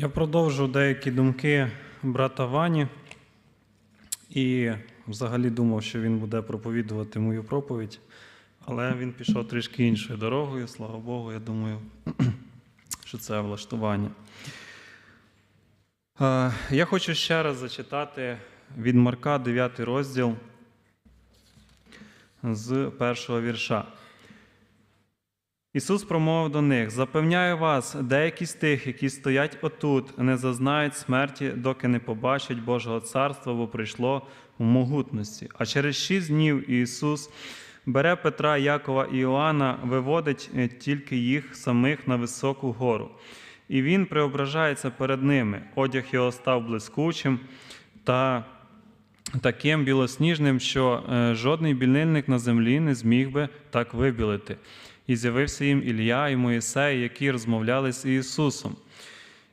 Я продовжу деякі думки брата Вані і взагалі думав, що він буде проповідувати мою проповідь, але він пішов трішки іншою дорогою, слава Богу, я думаю, що це влаштування. Я хочу ще раз зачитати від Марка 9 розділ з першого вірша. Ісус промовив до них: Запевняю вас, деякі з тих, які стоять отут, не зазнають смерті, доки не побачать Божого царства, бо прийшло в могутності. А через шість днів Ісус бере Петра, Якова і Іоанна, виводить е, тільки їх самих на високу гору. І він преображається перед ними. Одяг його став блискучим та таким білосніжним, що е, жодний більнильник на землі не зміг би так вибілити. І з'явився їм Ілля і Моїсей, які розмовляли з Ісусом.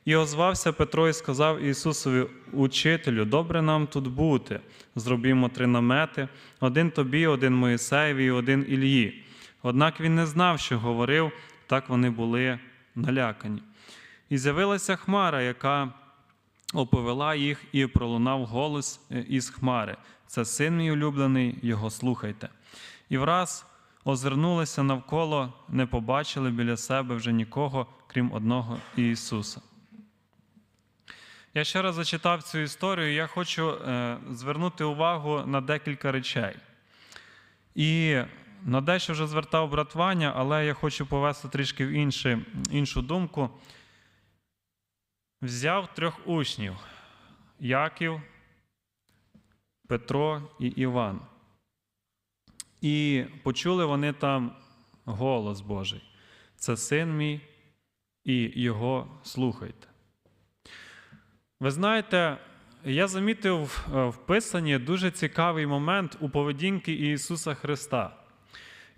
І озвався Петро і сказав Ісусові, Учителю, добре нам тут бути. Зробімо три намети: один тобі, один Моїсеєві і один Ілії. Однак він не знав, що говорив, так вони були налякані. І з'явилася хмара, яка оповела їх, і пролунав голос е, із хмари. Це син мій улюблений, його слухайте. І враз озирнулися навколо, не побачили біля себе вже нікого, крім одного Ісуса. Я ще раз зачитав цю історію, я хочу е, звернути увагу на декілька речей. І на дещо вже звертав брат Ваня, але я хочу повести трішки в інші, іншу думку. Взяв трьох учнів: Яків, Петро і Іван. І почули вони там голос Божий. Це син мій, і його слухайте. Ви знаєте, я замітив е, в Писанні дуже цікавий момент у поведінки Ісуса Христа.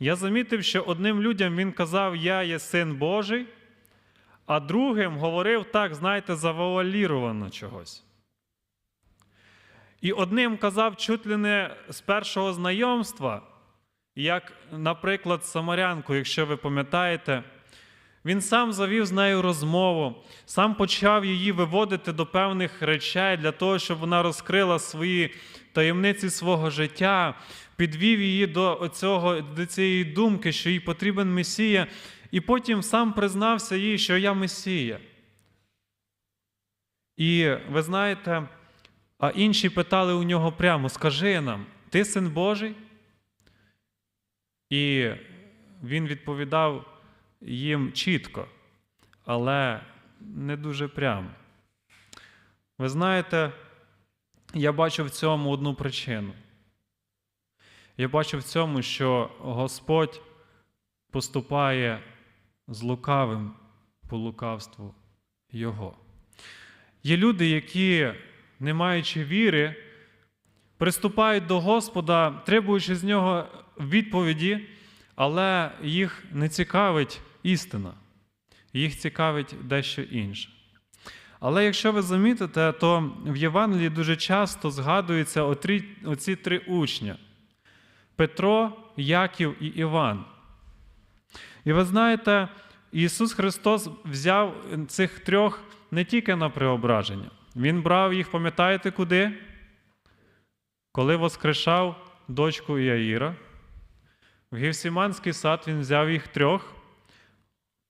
Я замітив, що одним людям Він казав, Я є син Божий, а другим говорив так, знаєте, завуаліровано чогось. І одним казав чуть ли не з першого знайомства, як, наприклад, Самарянку, якщо ви пам'ятаєте, він сам завів з нею розмову, сам почав її виводити до певних речей для того, щоб вона розкрила свої таємниці свого життя, підвів її до, цього, до цієї думки, що їй потрібен Месія, і потім сам признався їй, що я Месія. І ви знаєте, а інші питали у нього прямо: скажи нам, ти син Божий? І він відповідав їм чітко, але не дуже прямо. Ви знаєте, я бачу в цьому одну причину. Я бачу в цьому, що Господь поступає з лукавим по лукавству Його. Є люди, які, не маючи віри, приступають до Господа, требуючи з нього відповіді, але їх не цікавить істина, їх цікавить дещо інше. Але якщо ви замітите, то в Євангелії дуже часто згадуються оці три учня: Петро, Яків і Іван. І ви знаєте, Ісус Христос взяв цих трьох не тільки на преображення. Він брав їх, пам'ятаєте, куди? Коли воскрешав дочку Іаїра, в Гівсіманський сад він взяв їх трьох,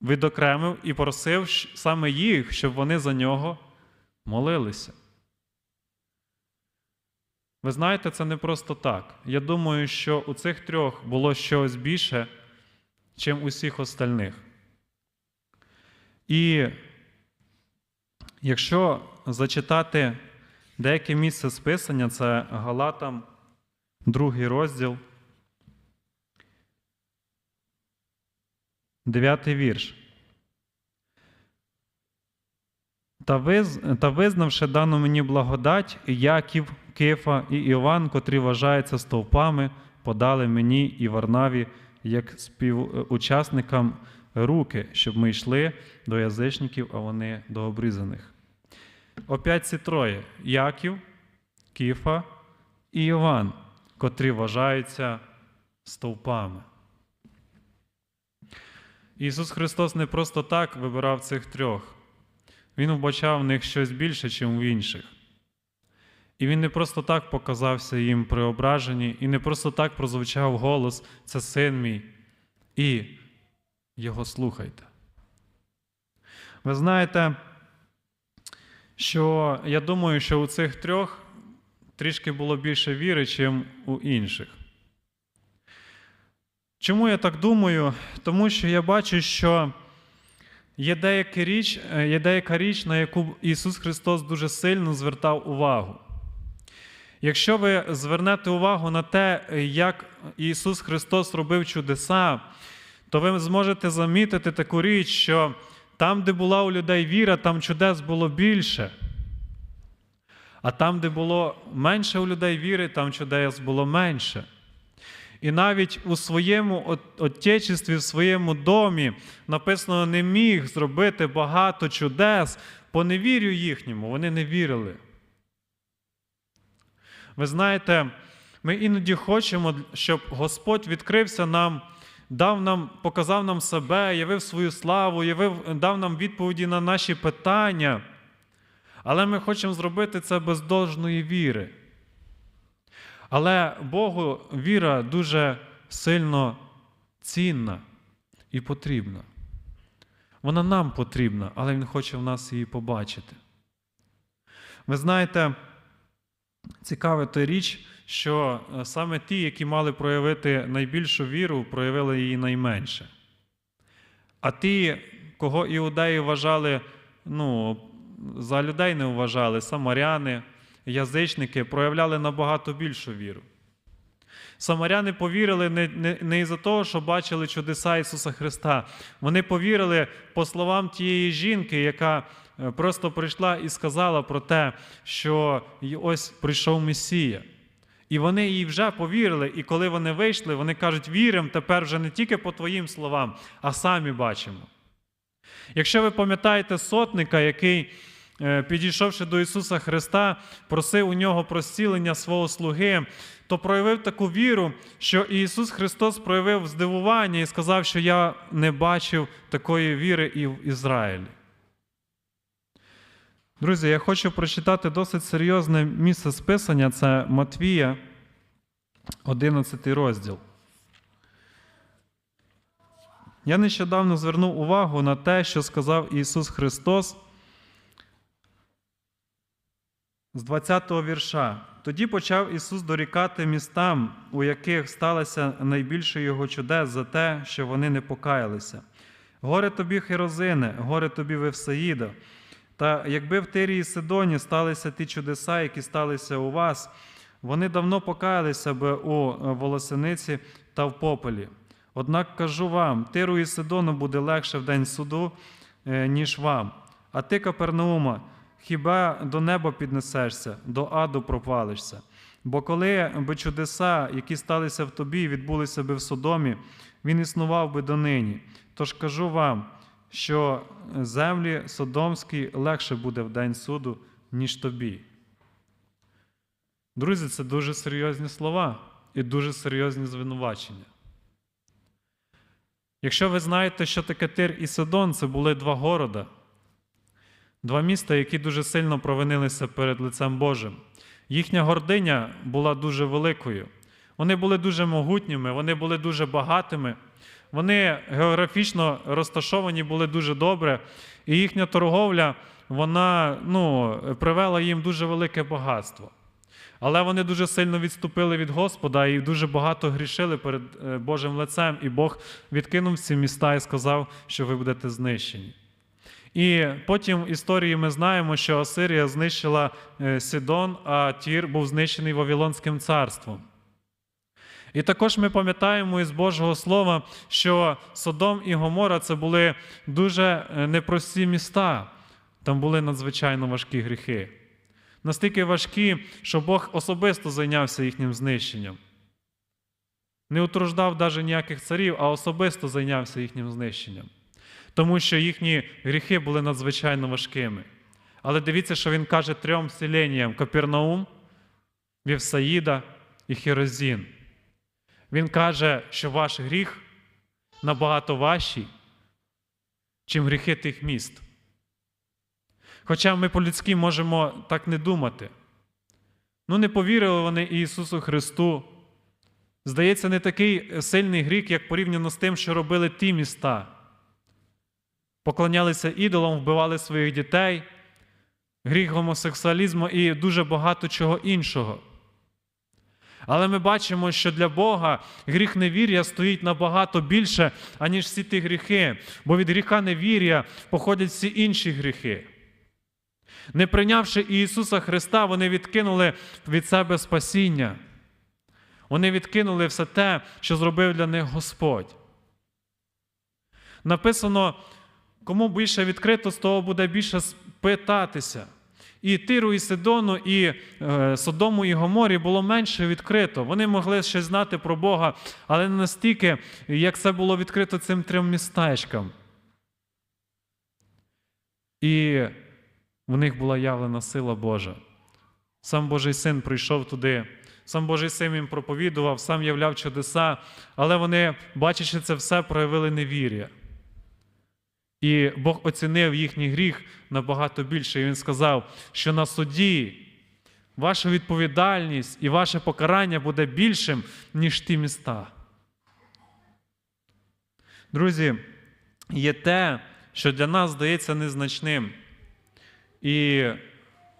відокремив і просив саме їх, щоб вони за нього молилися. Ви знаєте, це не просто так. Я думаю, що у цих трьох було щось більше, чим усіх остальних. І якщо зачитати деяке місце списання, це Галатам, другий розділ, дев'ятий вірш. Та, виз, та визнавши дану мені благодать, Яків, Кифа і Іван, котрі вважаються стовпами, подали мені і Варнаві як співучасникам руки, щоб ми йшли до язичників, а вони до обрізаних. Опять ці троє: Яків, Кіфа і Іван, котрі вважаються стовпами. Ісус Христос не просто так вибирав цих трьох. він вбачав в них щось більше, ніж в інших. І він не просто так показався їм при ображенні, і не просто так прозвучав голос це син мій. І його слухайте. Ви знаєте, що я думаю, що у цих трьох трішки було більше віри, чим у інших. Чому я так думаю? Тому що я бачу, що є деяка річ, е, є деяка річ, на яку Ісус Христос дуже сильно звертав увагу. Якщо ви звернете увагу на те, як Ісус Христос робив чудеса, то ви зможете замітити таку річ, що там, де була у людей віра, там чудес було більше. А там, де було менше у людей віри, там чудес було менше. І навіть у своєму от- отечестві, в своєму домі написано, не міг зробити багато чудес по невір'ю їхньому. Вони не вірили. Ви знаєте, ми іноді хочемо, щоб Господь відкрився нам, дав нам, показав нам себе, явив свою славу, явив, дав нам відповіді на наші питання. Але ми хочемо зробити це без должної віри. Але Богу віра дуже сильно цінна і потрібна. Вона нам потрібна, але Він хоче в нас її побачити. Ви знаєте, цікава та річ, що е, саме ті, які мали проявити найбільшу віру, проявили її найменше. А ті, кого іудеї вважали, ну, за людей не вважали, самаряни, язичники, проявляли набагато більшу віру. Самаряни повірили не, не, не із-за того, що бачили чудеса Ісуса Христа. Вони повірили по словам тієї жінки, яка е, просто прийшла і сказала про те, що ось прийшов Месія. І вони їй вже повірили, і коли вони вийшли, вони кажуть, віримо тепер вже не тільки по твоїм словам, а самі бачимо. Якщо ви пам'ятаєте сотника, який, підійшовши до Ісуса Христа, просив у нього про зцілення свого слуги, то проявив таку віру, що Ісус Христос проявив здивування і сказав, що я не бачив такої віри і в Ізраїлі. Друзі, я хочу прочитати досить серйозне місце списання це Матвія, 11 розділ. Я нещодавно звернув увагу на те, що сказав Ісус Христос з 20-го вірша. Тоді почав Ісус дорікати містам, у яких сталося найбільше Його чудес за те, що вони не покаялися. Горе тобі, Херозине, горе тобі Вевсаїда. Та якби в Тирії і Сидоні сталися ті чудеса, які сталися у вас, вони давно покаялися би у волосениці та в попелі. Однак кажу вам, Тиру і Сидону буде легше в день суду, е, ніж вам. А ти, Капернаума, хіба до неба піднесешся, до аду пропалишся? Бо коли би чудеса, які сталися в тобі, відбулися би в Содомі, він існував би донині. Тож кажу вам, що землі Содомській легше буде в день суду, ніж тобі. Друзі, це дуже серйозні слова і дуже серйозні звинувачення. Якщо ви знаєте, що таке Тир і Сидон, це були два города, два міста, які дуже сильно провинилися перед лицем Божим. Їхня гординя була дуже великою. Вони були дуже могутніми, вони були дуже багатими. Вони географічно розташовані були дуже добре, і їхня торговля вона ну, привела їм дуже велике багатство. Але вони дуже сильно відступили від Господа і дуже багато грішили перед е, Божим лицем, і Бог відкинув ці міста і сказав, що ви будете знищені. І потім в історії ми знаємо, що Асирія знищила е, Сидон, а Тір був знищений Вавилонським царством. І також ми пам'ятаємо із Божого Слова, що Содом і Гомора це були дуже е, непрості міста. Там були надзвичайно важкі гріхи. Настільки важкі, що Бог особисто зайнявся їхнім знищенням. Не утруждав навіть ніяких царів, а особисто зайнявся їхнім знищенням. Тому що їхні гріхи були надзвичайно важкими. Але дивіться, що він каже трьом селенням: Капернаум, Вівсаїда і Херозін. Він каже, що ваш гріх набагато важчий, чим гріхи тих міст. Хоча ми по-людськи можемо так не думати. Ну, не повірили вони Ісусу Христу. Здається, не такий сильний гріх, як порівняно з тим, що робили ті міста. Поклонялися ідолам, вбивали своїх дітей, гріх гомосексуалізму і дуже багато чого іншого. Але ми бачимо, що для Бога гріх невір'я стоїть набагато більше, аніж всі ті гріхи, бо від гріха невір'я походять всі інші гріхи. Не прийнявши Ісуса Христа, вони відкинули від себе спасіння. Вони відкинули все те, що зробив для них Господь. Написано, кому більше відкрито, з того буде більше питатися. І Тиру, і Сидону, і е, Содому, і Гоморі було менше відкрито. Вони могли щось знати про Бога, але не настільки, як це було відкрито цим трьом містечкам. І в них була явлена сила Божа. Сам Божий син прийшов туди, сам Божий син їм проповідував, сам являв чудеса, але вони, бачачи це все, проявили невір'я. І Бог оцінив їхній гріх набагато більше. І Він сказав, що на суді ваша відповідальність і ваше покарання буде більшим, ніж ті міста. Друзі, є те, що для нас здається незначним. І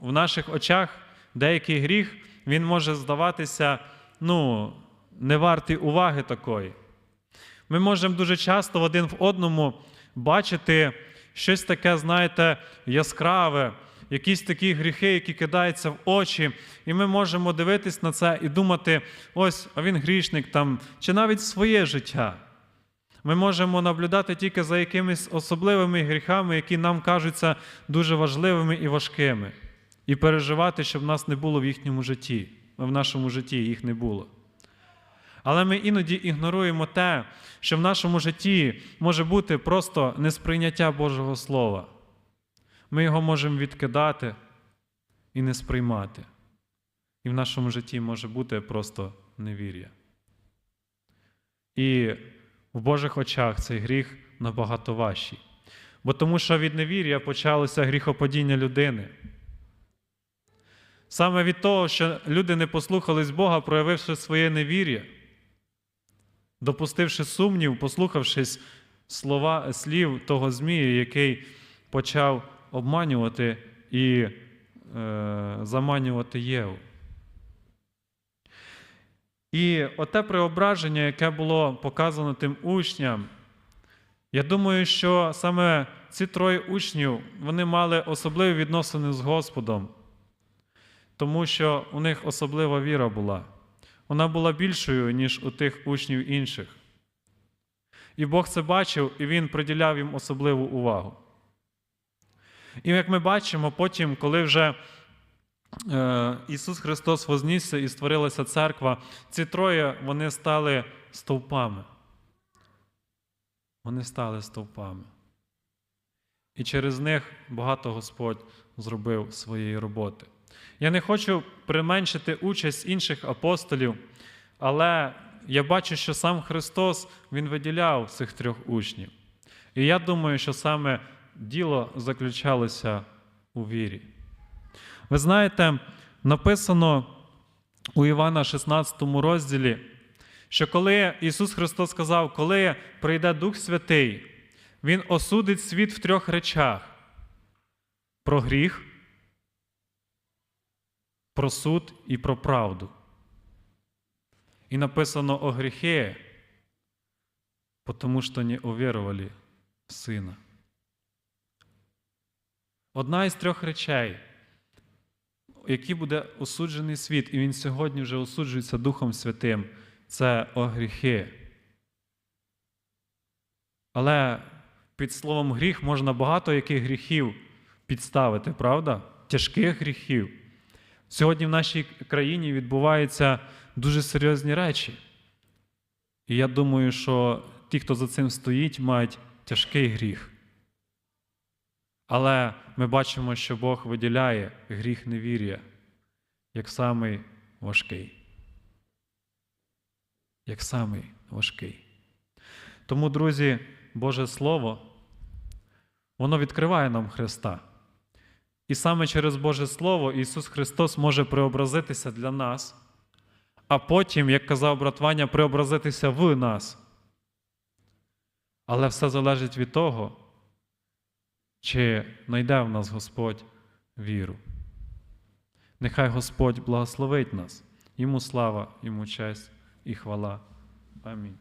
в наших очах деякий гріх він може здаватися ну, не вартий уваги такої. Ми можемо дуже часто один в одному бачити щось таке, знаєте, яскраве, якісь такі гріхи, які кидаються в очі, і ми можемо дивитись на це і думати: ось, а він грішник там, чи навіть своє життя. Ми можемо наблюдати тільки за якимись особливими гріхами, які нам кажуться дуже важливими і важкими, і переживати, щоб нас не було в їхньому житті, в нашому житті їх не було. Але ми іноді ігноруємо те, що в нашому житті може бути просто несприйняття Божого Слова. Ми його можемо відкидати і не сприймати. І в нашому житті може бути просто невір'я. І в Божих очах цей гріх набагато важчий. Бо тому що від невір'я почалося гріхопадіння людини. Саме від того, що люди не послухались Бога, проявивши своє невір'я, допустивши сумнів, послухавшись слова, слів того Змія, який почав обманювати і е, заманювати Єву. І оте преображення, яке було показано тим учням, я думаю, що саме ці троє учнів вони мали особливі відносини з Господом, тому що у них особлива віра була. Вона була більшою, ніж у тих учнів інших. І Бог це бачив, і Він приділяв їм особливу увагу. І як ми бачимо, потім, коли вже е, Ісус Христос вознісся і створилася церква, ці троє вони стали стовпами. Вони стали стовпами. І через них багато Господь зробив своєї роботи. Я не хочу применшити участь інших апостолів, але я бачу, що сам Христос Він виділяв цих трьох учнів. І я думаю, що саме діло заключалося у вірі. Ви знаєте, написано у Івана 16 розділі, що коли Ісус Христос сказав, коли прийде Дух Святий, Він осудить світ в трьох речах: про гріх, про суд і про правду. І написано о гріхи, тому що не увірували в Сина. Одна із трьох речей, які буде осуджений світ, і він сьогодні вже осуджується Духом Святим, це о гріхи. Але під словом гріх можна багато яких гріхів підставити, правда? Тяжких гріхів. Сьогодні в нашій країні відбуваються дуже серйозні речі. І я думаю, що ті, хто за цим стоїть, мають тяжкий гріх. Але ми бачимо, що Бог виділяє гріх невір'я як самий важкий. Як самий важкий. Тому, друзі, Боже Слово, воно відкриває нам Христа. І саме через Боже Слово Ісус Христос може преобразитися для нас, а потім, як казав брат Ваня, преобразитися в нас. Але все залежить від того, чи знайде в нас Господь віру. Нехай Господь благословить нас. Йому слава, йому честь і хвала. Амінь.